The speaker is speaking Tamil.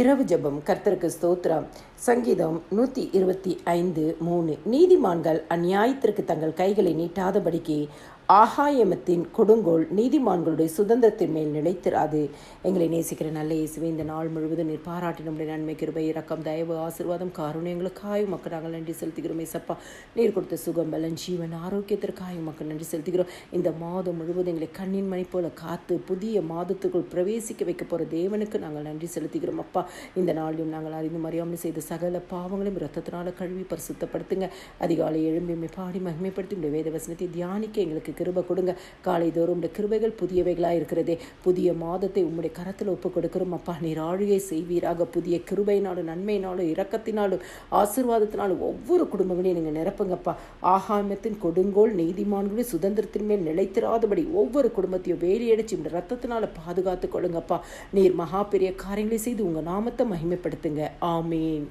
இரவு ஜெபம் கர்த்தருக்கு ஸ்தோத்திரம். சங்கீதம் நூற்றி இருபத்தி ஐந்து மூணு. நீதிமான்கள் அந்நியாயத்திற்கு தங்கள் கைகளை நீட்டாதபடிக்கு ஆகாயமத்தின் கொடுங்கோல் நீதிமான்களுடைய சுதந்திரத்தின் மேல் நிலைத்திராது. எங்களை நேசிக்கிற நல்ல இயேசுவை இந்த நாள் முழுவதும் நீர் பாராட்டினுடைய நன்மை கிருபை இரக்கம் தயவு ஆசீர்வாதம் காருண்யங்களுக்காயும் மக்கள் நாங்கள் நன்றி செலுத்துகிறோமே. சப்பா நீர் கொடுத்த சுகம் பலன் ஜீவன் ஆரோக்கியத்திற்காயும் மக்கள் நன்றி செலுத்துகிறோம். இந்த மாதம் முழுவதும் எங்களை கண்ணின் மணி போல காத்து புதிய மாதத்துக்குள் பிரவேசிக்க வைக்க போகிற தேவனுக்கு நாங்கள் நன்றி செலுத்துகிறோம். அப்பா இந்த நாளிலும் நாங்கள் அறிந்து மறியாமல் செய்த சகல பாவங்களையும் ரத்தத்தினால கழுவி பரிசுத்தப்படுத்துங்க. அதிகாலை எழும்பி பாடி மகிமைப்படுத்தி உடைய வேத வசனத்தை தியானிக்க எங்களுக்கு கிருபை கொடுங்க. காலை தோறும் உடைய கிருபைகள் புதியவைகளாக இருக்கிறதே. புதிய மாதத்தை உம்முடைய கரத்தில் ஒப்பு கொடுக்கிறோம். அப்பா நீர் ஆழியை செய்வீராக. புதிய கிருபையினாலும் நன்மையினாலும் இரக்கத்தினாலும் ஆசீர்வாதத்தினாலும் ஒவ்வொரு குடும்பங்களையும் நீங்கள் நிரப்புங்கப்பா. ஆகாமத்தின் கொடுங்கோல் நீதிமான்களும் சுதந்திரத்தின் மேல் நிலைத்திராதபடி ஒவ்வொரு குடும்பத்தையும் வேலியடிச்சு இந்த ரத்தத்தினால பாதுகாத்து கொள்ளுங்கப்பா. நீர் மகா பெரிய காரியங்களை செய்து உங்கள் நாமத்தை மகிமைப்படுத்துங்க. ஆமீன்.